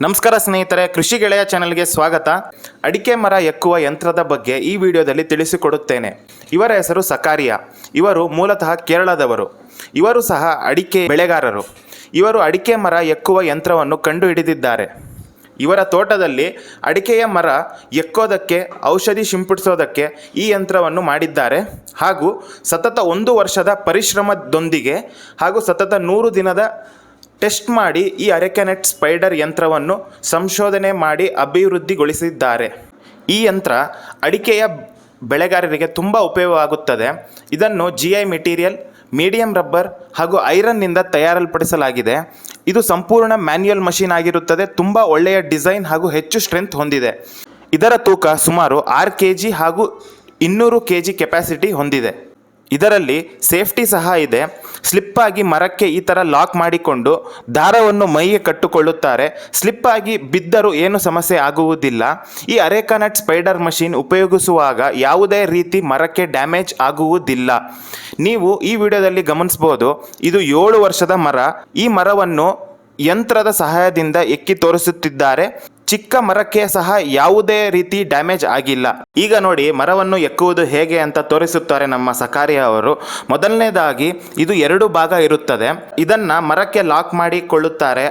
ನಮಸ್ಕಾರ ಸ್ನೇಹಿತರೆ, ಕೃಷಿ ಗೆಳೆಯ ಚಾನೆಲ್ಗೆ ಸ್ವಾಗತ. ಅಡಿಕೆ ಮರ ಎಕ್ಕುವ ಯಂತ್ರದ ಬಗ್ಗೆ ಈ ವಿಡಿಯೋದಲ್ಲಿ ತಿಳಿಸಿಕೊಡುತ್ತೇನೆ. ಇವರ ಹೆಸರು ಸಕಾರಿಯ. ಇವರು ಮೂಲತಃ ಕೇರಳದವರು. ಇವರು ಸಹ ಅಡಿಕೆ ಬೆಳೆಗಾರರು. ಇವರು ಅಡಿಕೆ ಮರ ಎಕ್ಕುವ ಯಂತ್ರವನ್ನು ಕಂಡುಹಿಡಿದಿದ್ದಾರೆ. ಇವರ ತೋಟದಲ್ಲಿ ಅಡಿಕೆಯ ಮರ ಎಕ್ಕೋದಕ್ಕೆ ಔಷಧಿ ಸಿಂಪಡಿಸೋದಕ್ಕೆ ಈ ಯಂತ್ರವನ್ನು ಮಾಡಿದ್ದಾರೆ. ಹಾಗೂ ಸತತ ಒಂದು ವರ್ಷದ ಪರಿಶ್ರಮದೊಂದಿಗೆ ಹಾಗೂ ಸತತ ನೂರು ದಿನದ ಟೆಸ್ಟ್ ಮಾಡಿ ಈ ಅರೆಕೆನೆಟ್ ಸ್ಪೈಡರ್ ಯಂತ್ರವನ್ನು ಸಂಶೋಧನೆ ಮಾಡಿ ಅಭಿವೃದ್ಧಿಗೊಳಿಸಿದ್ದಾರೆ. ಈ ಯಂತ್ರ ಅಡಿಕೆಯ ಬೆಳೆಗಾರರಿಗೆ ತುಂಬ ಉಪಯೋಗವಾಗುತ್ತದೆ. ಇದನ್ನು G I material medium rubber ಹಾಗೂ ಐರನ್ನಿಂದ ತಯಾರಲ್ಪಡಿಸಲಾಗಿದೆ. ಇದು ಸಂಪೂರ್ಣ ಮ್ಯಾನ್ಯುಯಲ್ ಮಷೀನ್ ಆಗಿರುತ್ತದೆ. ತುಂಬ ಒಳ್ಳೆಯ ಡಿಸೈನ್ ಹಾಗೂ ಹೆಚ್ಚು ಸ್ಟ್ರೆಂತ್ ಹೊಂದಿದೆ. ಇದರ ತೂಕ ಸುಮಾರು ಆರು ಕೆ ಜಿ ಹಾಗೂ ಇನ್ನೂರು ಕೆ ಜಿ ಕೆಪಾಸಿಟಿ ಹೊಂದಿದೆ. ಇದರಲ್ಲಿ ಸೇಫ್ಟಿ ಸಹ ಇದೆ. ಸ್ಲಿಪ್ ಆಗಿ ಮರಕ್ಕೆ ಈ ಥರ ಲಾಕ್ ಮಾಡಿಕೊಂಡು ದಾರವನ್ನು ಮೈಗೆ ಕಟ್ಟಿಕೊಳ್ಳುತ್ತಾರೆ. ಸ್ಲಿಪ್ ಆಗಿ ಬಿದ್ದರೂ ಏನು ಸಮಸ್ಯೆ ಆಗುವುದಿಲ್ಲ. ಈ ಅರೇಕಾನಟ್ ಸ್ಪೈಡರ್ ಮಷೀನ್ ಉಪಯೋಗಿಸುವಾಗ ಯಾವುದೇ ರೀತಿ ಮರಕ್ಕೆ ಡ್ಯಾಮೇಜ್ ಆಗುವುದಿಲ್ಲ. ನೀವು ಈ ವಿಡಿಯೋದಲ್ಲಿ ಗಮನಿಸಬಹುದು, ಇದು ಏಳು ವರ್ಷದ ಮರ. ಈ ಮರವನ್ನು ಯಂತ್ರದ ಸಹಾಯದಿಂದ ಎಕ್ಕಿ ತೋರಿಸುತ್ತಿದ್ದಾರೆ. ಚಿಕ್ಕ ಮರಕ್ಕೆ ಸಹ ಯಾವುದೇ ರೀತಿ ಡ್ಯಾಮೇಜ್ ಆಗಿಲ್ಲ. ಈಗ ನೋಡಿ, ಮರವನ್ನು ಎಕ್ಕುವುದು ಹೇಗೆ ಅಂತ ತೋರಿಸುತ್ತಾರೆ ನಮ್ಮ ಸಕಾರಿ ಅವರು. ಮೊದಲನೇದಾಗಿ, ಇದು ಎರಡು ಭಾಗ ಇರುತ್ತದೆ. ಇದನ್ನ ಮರಕ್ಕೆ ಲಾಕ್ ಮಾಡಿಕೊಳ್ಳುತ್ತಾರೆ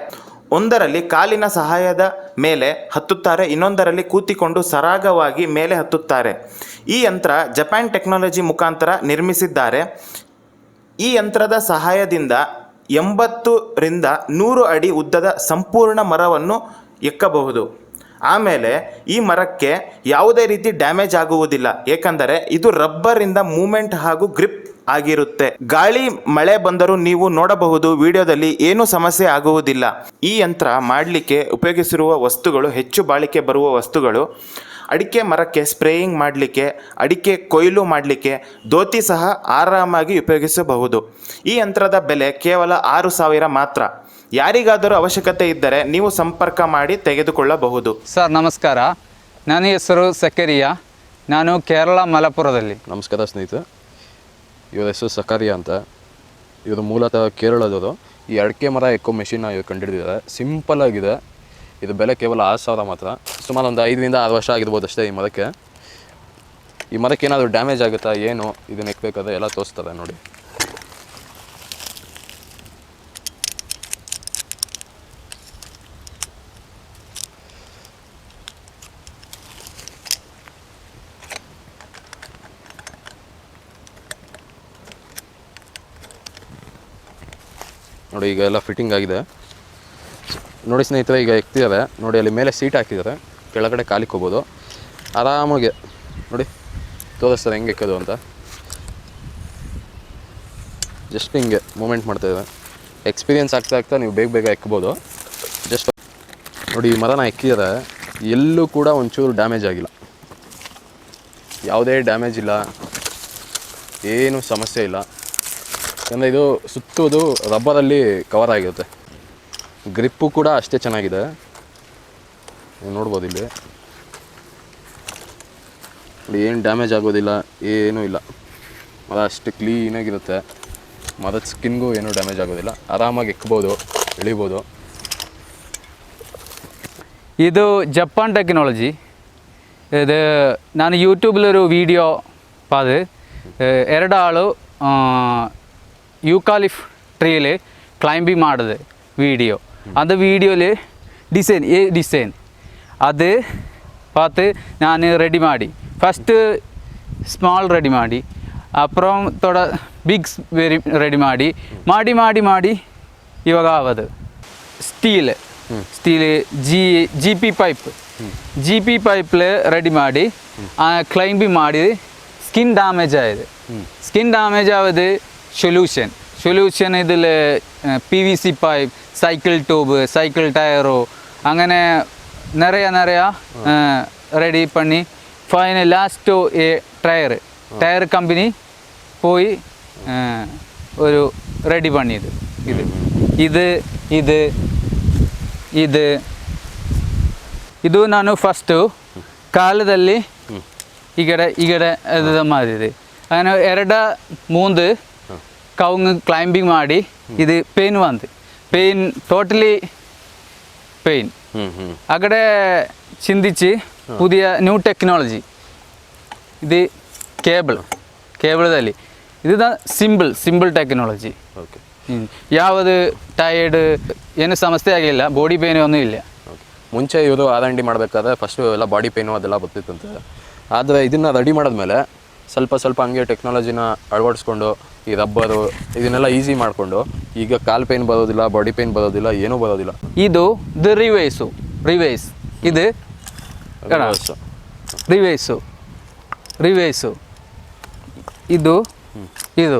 ಒಂದರಲ್ಲಿ ಕಾಲಿನ ಸಹಾಯದ ಮೇಲೆ ಹತ್ತುತ್ತಾರೆ, ಇನ್ನೊಂದರಲ್ಲಿ ಕೂತಿಕೊಂಡು ಸರಾಗವಾಗಿ ಮೇಲೆ ಹತ್ತುತ್ತಾರೆ. ಈ ಯಂತ್ರ ಜಪಾನ್ ಟೆಕ್ನಾಲಜಿ ಮುಖಾಂತರ ನಿರ್ಮಿಸಿದ್ದಾರೆ. ಈ ಯಂತ್ರದ ಸಹಾಯದಿಂದ ಎಂಬತ್ತರಿಂದ ನೂರು ಅಡಿ ಉದ್ದದ ಸಂಪೂರ್ಣ ಮರವನ್ನು ಎಕ್ಕಬಹುದು. ಆಮೇಲೆ ಈ ಮರಕ್ಕೆ ಯಾವುದೇ ರೀತಿ ಡ್ಯಾಮೇಜ್ ಆಗುವುದಿಲ್ಲ. ಏಕೆಂದರೆ ಇದು ರಬ್ಬರಿಂದ ಮೂಮೆಂಟ್ ಹಾಗೂ ಗ್ರಿಪ್ ಆಗಿರುತ್ತೆ. ಗಾಳಿ, ಮಳೆ ಬಂದರೂ ನೀವು ನೋಡಬಹುದು ವಿಡಿಯೋದಲ್ಲಿ ಏನು ಸಮಸ್ಯೆ ಆಗುವುದಿಲ್ಲ. ಈ ಯಂತ್ರ ಮಾಡಲಿಕ್ಕೆ ಉಪಯೋಗಿಸಿರುವ ವಸ್ತುಗಳು, ಹೆಚ್ಚು ಬಾಳಿಕೆ ಬರುವ ವಸ್ತುಗಳು, ಅಡಿಕೆ ಮರಕ್ಕೆ ಸ್ಪ್ರೇಯಿಂಗ್ ಮಾಡಲಿಕ್ಕೆ, ಅಡಿಕೆ ಕೊಯ್ಲು ಮಾಡಲಿಕ್ಕೆ ದೋತಿ ಸಹ ಆರಾಮಾಗಿ ಉಪಯೋಗಿಸಬಹುದು. ಈ ಯಂತ್ರದ ಬೆಲೆ ಕೇವಲ ಆರು ಸಾವಿರ ಮಾತ್ರ. ಯಾರಿಗಾದರೂ ಅವಶ್ಯಕತೆ ಇದ್ದರೆ ನೀವು ಸಂಪರ್ಕ ಮಾಡಿ ತೆಗೆದುಕೊಳ್ಳಬಹುದು. ಸರ್ ನಮಸ್ಕಾರ. ನನ್ನ ಹೆಸರು ಸಕರಿಯಾ. ನಾನು ಕೇರಳ ಮಲಪುರದಲ್ಲಿ ನಮಸ್ಕಾರ ಸ್ನೇಹಿತರೆ. ಇವರ ಹೆಸರು ಸಕರಿಯಾ ಅಂತ. ಇವರು ಮೂಲತಃ ಕೇರಳದವರು. ಈ ಅಡಿಕೆ ಮರ ಎಕ್ಕೋ ಮೆಷಿನ್ನ ಇವ್ರು ಕಂಡುಹಿಡಿದಿದ್ದಾರೆ ಸಿಂಪಲ್ ಆಗಿದೆ. ಇದು ಬೆಲೆ ಕೇವಲ ಆರು ಸಾವಿರ ಮಾತ್ರ. ಸುಮಾರು ಒಂದು ಐದರಿಂದ ಆರು ವರ್ಷ ಆಗಿರ್ಬೋದು ಅಷ್ಟೇ ಈ ಮರಕ್ಕೆ. ಈ ಮರಕ್ಕೆ ಏನಾದರೂ ಡ್ಯಾಮೇಜ್ ಆಗುತ್ತಾ ಏನು ಇದನ್ನ ಎಕ್ಕಬೇಕಾದ್ರೆ ಎಲ್ಲ ತೋರಿಸ್ತಾರೆ ನೋಡಿ. ನೋಡಿ ಈಗ ಎಲ್ಲ ಫಿಟ್ಟಿಂಗ್ ಆಗಿದೆ. ನೋಡಿ ಸ್ನೇಹಿತರೆ, ಈಗ ಎಕ್ತಿದ್ದಾರೆ ನೋಡಿ ಅಲ್ಲಿ ಮೇಲೆ ಸೀಟ್ ಹಾಕಿದ್ದಾರೆ. ಕೆಳಗಡೆ ಕಾಲಿಕ್ ಹೋಗ್ಬೋದು. ಆರಾಮಾಗಿ, ನೋಡಿ. ತೋರಿಸ್ತಾರೆ ಹೆಂಗೆ ಎಕ್ಕೋದು ಅಂತ. ಜಸ್ಟ್ ಹಿಂಗೆ ಮೂಮೆಂಟ್ ಮಾಡ್ತಾಯಿದ್ದಾರೆ ಎಕ್ಸ್ಪೀರಿಯನ್ಸ್ ಆಗ್ತಾ ಆಗ್ತಾ ನೀವು ಬೇಗ ಬೇಗ ಎಕ್ಬೋದು. ಜಸ್ಟ್ ನೋಡಿ, ಈ ಮರನ ಎಕ್ಕಿದರೆ ಎಲ್ಲೂ ಕೂಡ ಒಂಚೂರು ಡ್ಯಾಮೇಜ್ ಆಗಿಲ್ಲ. ಯಾವುದೇ ಡ್ಯಾಮೇಜ್ ಇಲ್ಲ. ಏನು ಸಮಸ್ಯೆ ಇಲ್ಲ. ಯಾಕಂದರೆ ಇದು ಸುತ್ತೋದು ರಬ್ಬರಲ್ಲಿ ಕವರ್ ಆಗಿರುತ್ತೆ ಗ್ರಿಪ್ಪು ಕೂಡ ಅಷ್ಟೇ ಚೆನ್ನಾಗಿದೆ ನೀವು ನೋಡ್ಬೋದು ಇಲ್ಲಿ ನೋಡಿ ಏನು ಡ್ಯಾಮೇಜ್ ಆಗೋದಿಲ್ಲ ಏನೂ ಇಲ್ಲ ಮರ ಅಷ್ಟು ಕ್ಲೀನಾಗಿರುತ್ತೆ ಮರದ ಸ್ಕಿನ್ಗೂ ಏನೂ ಡ್ಯಾಮೇಜ್ ಆಗೋದಿಲ್ಲ ಆರಾಮಾಗಿ ಎಕ್ಬೋದು ಇಳಿಬೋದು ഇത് ജപ്പാൻ ടെക്നോളജി ഇത് ഞാൻ യൂട്യൂബിലൊരു വീഡിയോ പാത് ಎರಡಾಳು യൂക്കാലിഫ് ട്രീയിൽ ക്ലൈംബിങ് ആണത് വീഡിയോ അത് വീഡിയോയിൽ ഡിസൈൻ ഏ ഡിസൈൻ അത് பார்த்து நான் ரெடி மாடி. ஃபஸ்ட்டு ஸ்மால் ரெடி மாடி. அப்புறம் தொட பிக்ஸ் வெரி ரெடி மாடி. மாடி மாடி மாடி இವಾಗ ஆகுது steel steel G GP pipe GP பைப்பில் ரெடி மாடி. கிளைம்பி மாடி. ஸ்கின் டேமேஜ் ஆகுது ஸ்கின் டேமேஜ் ஆகுது ಡ್ಯಾಮೇಜ್ ಆಗೋದು ಸೊಲ್ಯೂಷನ್ സൊല്യൂഷൻ ഇതിൽ P V C pipe cycle tube cycle ടയറോ അങ്ങനെ നിറയെ നിറയെ റെഡി പണി final last tyre tyre company പോയി ഏഹ്, ഒരു റെഡി പണിയത് ഇത് ഇത് ഇത് ಇದು ಇದು ನಾನು ಫಸ್ಟು ಕಾಲದಲ್ಲಿ ಈ ಕಡೆ ಈ ಕಡೆ ಇದು ಮಾಡಿದೆ അങ്ങനെ ಎರಡ ಮೂಂದು ಕೌಂಗ್ ಕ್ಲೈಂಬಿಂಗ್ ಮಾಡಿ ಇದು ಪೇನ್ ಬಂದು ಪೇನ್ ಟೋಟಲಿ ಪೇನ್ അവിടെ ചിന്തിച്ച് പുതിയ ന്യൂ ടെക്നോളജി ഇത് ಕೇಬಲ್ കേബിൾ ಇದು ಸಿಂಪಲ್ ಸಿಂಪಲ್ ಟೆಕ್ನಾಲಜಿ ടെക്നോളജി ಯಾವುದು ಟೈರ್ಡ್ ಏನು ಸಮಸ್ಯೆ ಆಗಿಲ್ಲ ಬಾಡಿ ಪೇನ್ ಏನೂ ಇಲ್ಲ ಮುಂಚೆ ಇವರು ಅದಂಡಿ ಮಾಡಬೇಕಾದ್ರೆ ಫಸ್ಟು ಎಲ್ಲ ಬಾಡಿ ಪೇನು ಅದೆಲ್ಲ ಬರ್ತಿತ್ತಂತೆ ಆದರೆ ಇದನ್ನು ರೆಡಿ ಮಾಡಿದ್ಮೇಲೆ ಸ್ವಲ್ಪ ಸ್ವಲ್ಪ ಹಂಗೆ ಟೆಕ್ನಾಲಜಿನ ಅಳವಡಿಸ್ಕೊಂಡು ಈ ರಬ್ಬರು ಇದನ್ನೆಲ್ಲ ಈಸಿ ಮಾಡಿಕೊಂಡು ಈಗ ಕಾಲು ಪೇನ್ ಬರೋದಿಲ್ಲ ಬಾಡಿ ಪೇನ್ ಬರೋದಿಲ್ಲ ಏನೂ ಬರೋದಿಲ್ಲ. ಇದು ದ ರಿವೈಸು. ರಿವೈಸ್. ಇದು ರಿವೈಸ್. ರಿವೈಸು. ಇದು ಇದು.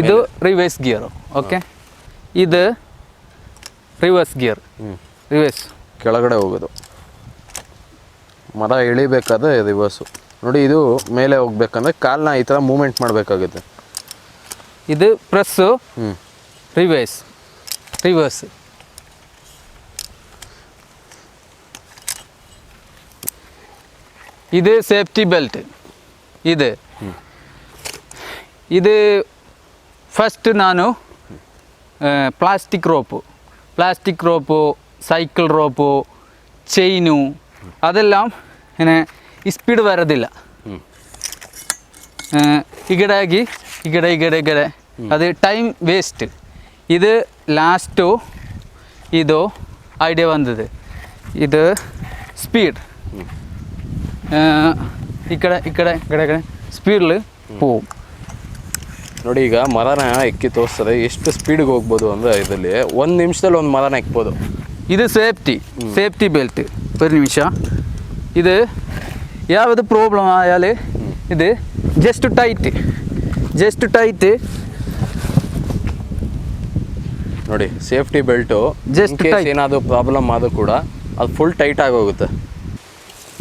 ಇದು ರಿವೈಸ್ ಗಿಯರು ಓಕೆ? ಇದು ರಿವರ್ಸ್ ಗಿಯರ್ ರಿವೈಸ್. ಕೆಳಗಡೆ ಹೋಗೋದು. ಮರ ಇಳಿಬೇಕಾದ್ರೆ ರಿವರ್ಸು. ನೋಡಿ ಇದು ಮೇಲೆ ಹೋಗ್ಬೇಕಂದ್ರೆ ಕಾಲನ್ನ ಈ ಥರ ಮೂಮೆಂಟ್ ಮಾಡಬೇಕಾಗುತ್ತೆ. ഇത് പ്രസ് റിവേഴ്സ് റിവേഴ്സ് ഇത് സേഫ്റ്റി ബെൽറ്റ് ഇത് ഇത് ಫಸ್ಟ್ ನಾನು plastic rope plastic rope cycle rope chain ಅದೆಲ್ಲ ಏನೇ ಸ್ಪೀಡ್ ಬರೋದಿಲ್ಲ ಈ ಗಿಡ ಆಗಿ ಈ ಗಿಡ ಈ ಗಿಡ ಈ ಅದು ಟೈಮ್ ವೇಸ್ಟ್ இது லாஸ்ட்டு இதோ ஐடியா வந்தது இது ஸ்பீட் ఇక్కడ ఇక్కడ ఇక్కడ ఇక్కడ ಸ್ಪೀಡ್ಲಿ ಹೋಗಿ ನೋಡಿ ಈಗ ಮರನ ಎಕ್ಕಿ ತೋರಿಸ್ತಾರೆ ಎಷ್ಟು ಸ್ಪೀಡಿಗೆ ಹೋಗ್ಬೋದು ಅಂದರೆ ಇದರಲ್ಲಿ ಒಂದು ನಿಮಿಷದಲ್ಲಿ ಒಂದು ಮರನ ಎಕ್ಬೋದು ಇದು ಸೇಫ್ಟಿ ಸೇಫ್ಟಿ ಬೆಲ್ಟ್ ಒಂದು ನಿಮಿಷ ಇದು ಯಾವುದು ಪ್ರಾಬ್ಲಮ್ ಆಗಲಿ ಇದು ಜಸ್ಟ್ ಟೈಟ್ ಜಸ್ಟ್ ಟೈಟ್ ನೋಡಿ ಸೇಫ್ಟಿ ಬೆಲ್ಟು Just tight. ಏನಾದರೂ ಪ್ರಾಬ್ಲಮ್ ಆದರೂ ಕೂಡ ಅದು ಫುಲ್ ಟೈಟ್ ಆಗಿ ಹೋಗುತ್ತೆ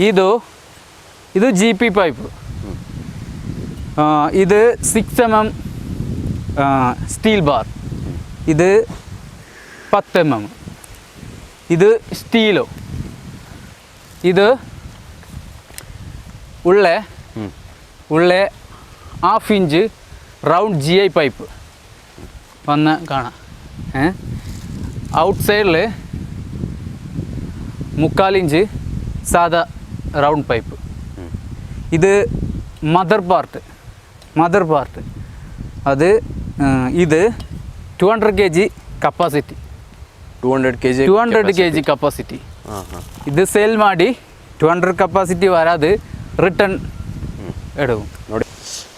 ಇದು ಇದು ಜಿ ಪಿ ಪೈಪ್ ಇದು six M M steel bar ಇದು ಪತ್ತು ಎಮ್ ಎಮ್ ಇದು ಸ್ಟೀಲು ಇದು ഉള്ളെ ಹ್ಞೂ ഉള്ളെ half inch round G I pipe വന്ന് കാണാം ഏ ഔട്ട് സൈഡിൽ മുക്കാലിഞ്ച് സാധാ റൗണ്ട് പൈപ്പ് ഇത് മദർ പാർട്ട് മദർ പാർട്ട് അത് ആ, ഇത് two hundred K G capacity two hundred K G two hundred K G capacity ಹಾಂ ಹಾಂ ಇದು ಸೇಲ್ ಮಾಡಿ ಟು ಹಂಡ್ರೆಡ್ ಕಪಾಸಿಟಿ ವರಾದು ರಿಟರ್ನ್ ಎಡವು ನೋಡಿ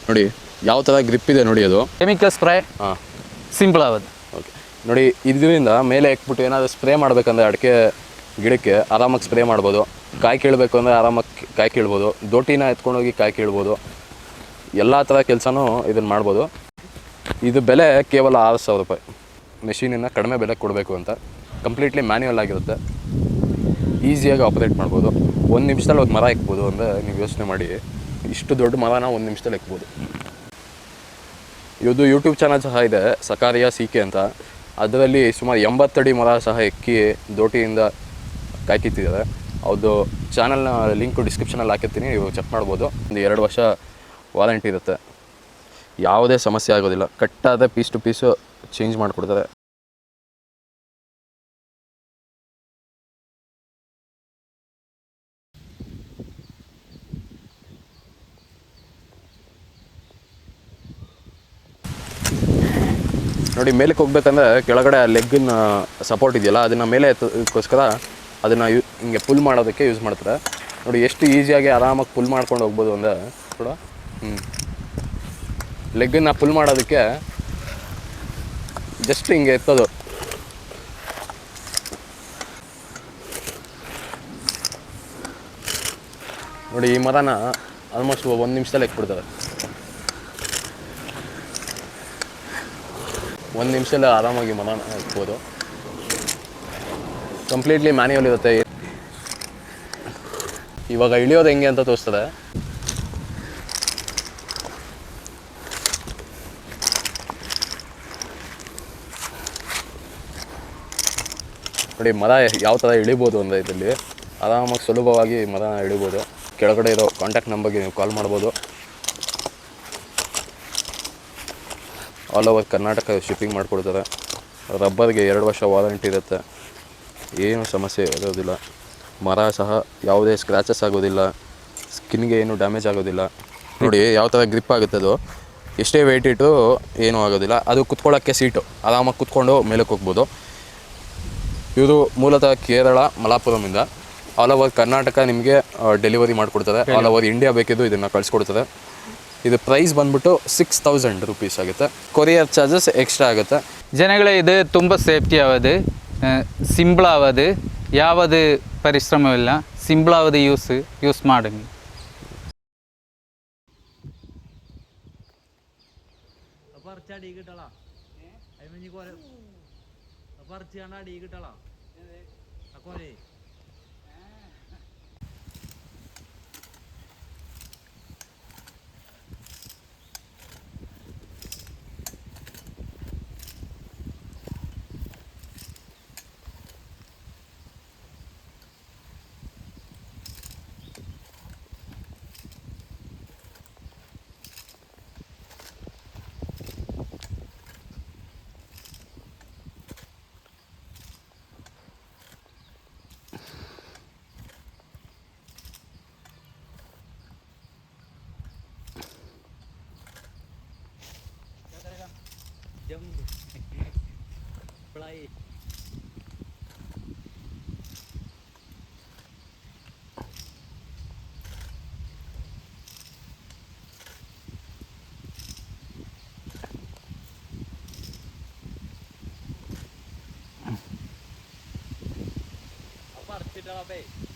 ನೋಡಿ ಯಾವ ಥರ ಗ್ರಿಪ್ ಇದೆ ನೋಡಿ ಅದು. ಕೆಮಿಕಲ್ ಸ್ಪ್ರೇ ಹಾಂ. ಸಿಂಪಲ್ ಆಗೋದು. ಓಕೆ ನೋಡಿ ಇದರಿಂದ ಮೇಲೆ ಹಾಕ್ಬಿಟ್ಟು ಏನಾದರೂ ಸ್ಪ್ರೇ ಮಾಡಬೇಕಂದ್ರೆ ಅಡಿಕೆ ಗಿಡಕ್ಕೆ ಆರಾಮಾಗಿ ಸ್ಪ್ರೇ ಮಾಡ್ಬೋದು. ಕಾಯಿ ಕೀಳಬೇಕು ಅಂದರೆ ಆರಾಮಾಗಿ ಕಾಯಿ ಕೀಳ್ಬೋದು. ದೋಟಿನ ಎತ್ಕೊಂಡೋಗಿ ಕಾಯಿ ಕೀಳ್ಬೋದು. ಎಲ್ಲ ಥರ ಕೆಲಸನೂ ಇದನ್ನು ಮಾಡ್ಬೋದು. ಇದು ಬೆಲೆ ಕೇವಲ ಆರು ಸಾವಿರ ರೂಪಾಯಿ. ಮೆಷಿನನ್ನು ಕಡಿಮೆ ಬೆಲೆ ಕೊಡಬೇಕು ಅಂತ. ಕಂಪ್ಲೀಟ್ಲಿ ಮ್ಯಾನ್ಯುವಲ್ ಆಗಿರುತ್ತೆ. ಈಸಿಯಾಗಿ ಆಪ್ರೇಟ್ ಮಾಡ್ಬೋದು. ಒಂದು ನಿಮಿಷದಲ್ಲಿ ಒಂದು ಮರ ಇಕ್ಬೋದು ಅಂದರೆ ನೀವು ಯೋಚನೆ ಮಾಡಿ. ಇಷ್ಟು ದೊಡ್ಡ ಮರನ ಒಂದು ನಿಮಿಷದಲ್ಲಿ ಎಕ್ಬೋದು ಇದು ಯೂಟ್ಯೂಬ್ ಚಾನಲ್ ಸಹ ಇದೆ, ಸಕಾರಿಯ ಕೆ ಅಂತ. ಅದರಲ್ಲಿ ಸುಮಾರು ಎಂಬತ್ತಡಿ ಮರ ಸಹ ಎಕ್ಕಿ ದೋಟಿಯಿಂದ ಕಾಯ್ಕಿತ್ತಿದ್ದಾರೆ ಅವ್ರದ್ದು ಚಾನಲ್ನ ಲಿಂಕು ಡಿಸ್ಕ್ರಿಪ್ಷನಲ್ಲಿ ಹಾಕಿರ್ತೀನಿ, ನೀವು ಚೆಕ್ ಮಾಡ್ಬೋದು. ಒಂದು ಎರಡು ವರ್ಷ ವಾರಂಟಿ ಇರುತ್ತೆ. ಯಾವುದೇ ಸಮಸ್ಯೆ ಆಗೋದಿಲ್ಲ. ಕಟ್ಟಾದ ಪೀಸ್ ಟು ಪೀಸು ಚೇಂಜ್ ಮಾಡಿಕೊಡ್ತಾರೆ. ನೋಡಿ, ಮೇಲಕ್ಕೆ ಹೋಗ್ಬೇಕಂದ್ರೆ ಕೆಳಗಡೆ ಲೆಗ್ಗಿನ ಸಪೋರ್ಟ್ ಇದೆಯಲ್ಲ, ಅದನ್ನು ಮೇಲೆ ಎತ್ತೋಸ್ಕರ ಅದನ್ನು ಯೂ ಹಿಂಗೆ ಪುಲ್ ಮಾಡೋದಕ್ಕೆ ಯೂಸ್ ಮಾಡ್ತಾರೆ. ನೋಡಿ, ಎಷ್ಟು ಈಸಿಯಾಗಿ ಆರಾಮಾಗಿ ಪುಲ್ ಮಾಡ್ಕೊಂಡು ಹೋಗ್ಬೋದು ಅಂದರೆ ಕೂಡ ಹ್ಞೂ ಲೆಗ್ಗನ್ನು ಪುಲ್ ಮಾಡೋದಕ್ಕೆ ಜಸ್ಟ್ ಹಿಂಗೆ ಎತ್ತೋದು. ನೋಡಿ, ಈ ಮರನ ಆಲ್ಮೋಸ್ಟ್ ಒಂದು ನಿಮಿಷದಲ್ಲಿ ಎಕ್ಬಿಡ್ತಾರೆ ಒಂದು ನಿಮಿಷದಲ್ಲಿ ಆರಾಮಾಗಿ ಮನ ಹಾಕ್ಬೋದು ಕಂಪ್ಲೀಟ್ಲಿ ಮ್ಯಾನ್ಯಲ್ ಇರುತ್ತೆ. ಇವಾಗ ಇಳಿಯೋದು ಹೆಂಗೆ ಅಂತ ತೋರಿಸ್ತದೆ. ನೋಡಿ, ಮರ ಯಾವ ಥರ ಇಳಿಬೋದು ಅಂದರೆ ಇದರಲ್ಲಿ. ಆರಾಮಾಗಿ ಸುಲಭವಾಗಿ ಮರ ಇಳಿಬೋದು. ಕೆಳಗಡೆ ಇರೋ ಕಾಂಟ್ಯಾಕ್ಟ್ ನಂಬರ್ಗೆ ನೀವು ಕಾಲ್ ಮಾಡ್ಬೋದು. ಆಲ್ ಓವರ್ ಕರ್ನಾಟಕ ಶಿಪ್ಪಿಂಗ್ ಮಾಡಿಕೊಡ್ತಾರೆ. ರಬ್ಬರ್ಗೆ ಎರಡು ವರ್ಷ ವಾರಂಟಿ ಇರುತ್ತೆ. ಏನು ಸಮಸ್ಯೆ ಇರೋದಿಲ್ಲ. ಮರ ಸಹ ಯಾವುದೇ ಸ್ಕ್ರ್ಯಾಚಸ್ ಆಗೋದಿಲ್ಲ. ಸ್ಕಿನ್ಗೆ ಏನು ಡ್ಯಾಮೇಜ್ ಆಗೋದಿಲ್ಲ. ನೋಡಿ, ಯಾವ ಥರ ಗ್ರಿಪ್ ಆಗುತ್ತೆ ಅದು. ಎಷ್ಟೇ ವೆಯ್ಟ್ ಇಟ್ಟು ಏನೂ ಆಗೋದಿಲ್ಲ. ಅದು ಕುತ್ಕೊಳ್ಳೋಕ್ಕೆ ಸೀಟು ಆರಾಮಾಗಿ ಕುತ್ಕೊಂಡು ಮೇಲಕ್ಕೆ ಹೋಗ್ಬೋದು. ಇವರು ಮೂಲತಃ ಕೇರಳ ಮಲಾಪುರಮಿಂದ ಆಲ್ ಓವರ್ ಕರ್ನಾಟಕ ನಿಮಗೆ ಡೆಲಿವರಿ ಮಾಡಿಕೊಡ್ತಾರೆ. ಆಲ್ ಓವರ್ ಇಂಡಿಯಾ ಬೇಕಿದ್ದು ಇದನ್ನು ಕಳಿಸ್ಕೊಡ್ತಾರೆ. ಇದು ಪ್ರೈಸ್ ಬಂದ್ಬಿಟ್ಟು ಸಿಕ್ಸ್ ತೌಸಂಡ್ ರುಪೀಸ್ ಆಗುತ್ತೆ. ಕೊರಿಯರ್ ಚಾರ್ಜಸ್ ಎಕ್ಸ್ಟ್ರಾ ಆಗುತ್ತೆ. ಜನಗಳೇ ಇದು ತುಂಬ ಸೇಫ್ಟಿ ಆಗೋದು ಆವದು ಯಾವುದು ಪರಿಶ್ರಮವಿಲ್ಲ. ಸಿಂಪ್ಳಾಗೋದು ಯೂಸ್ ಯೂಸ್ ಮಾಡಿ. അപ്പറച്ചാടി ಅಪರ್ಚಿ അപ്പറച്ചാണ് അടി ಅಕೋರಿ aí. A partir dela, velho.